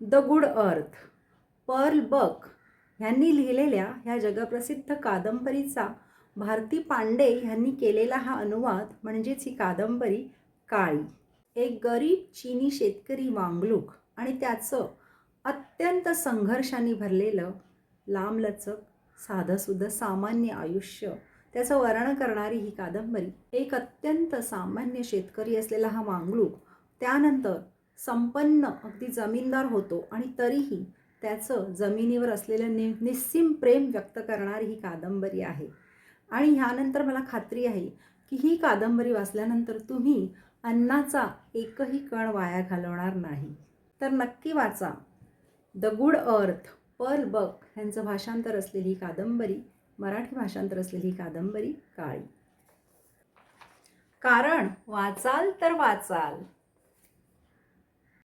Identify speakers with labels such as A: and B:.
A: The good earth. Pearl Buck ह्यांनी लिहिलेल्या ह्या जगप्रसिद्ध कादंबरीचा भारती पांडे ह्यांनी केलेला हा अनुवाद म्हणजेच ही कादंबरी काळी. एक गरीब चीनी शेतकरी वांगलूक आणि त्याचं अत्यंत संघर्षाने भरलेलं लांबलचक साधंसुधं सामान्य आयुष्य त्याचं वर्णन करणारी ही कादंबरी एक अत्यंत सामान्य शेतकरी असलेला हा वांगलूक. त्यानंतर संपन्न अगदी जमीनदार होतो आणि तरीही त्याचं जमिनीवर असलेलं नि निस्सीम प्रेम व्यक्त करणारी ही कादंबरी आहे. आणि ह्यानंतर मला खात्री आहे की ही कादंबरी वाचल्यानंतर तुम्ही अन्नाचा एकही कण वाया घालवणार नाही. तर नक्की वाचा. The good earth Pearl Buck यांचं भाषांतर असलेली ही कादंबरी मराठी भाषांतर असलेली ही कादंबरी काळी. कारण वाचाल तर वाचाल.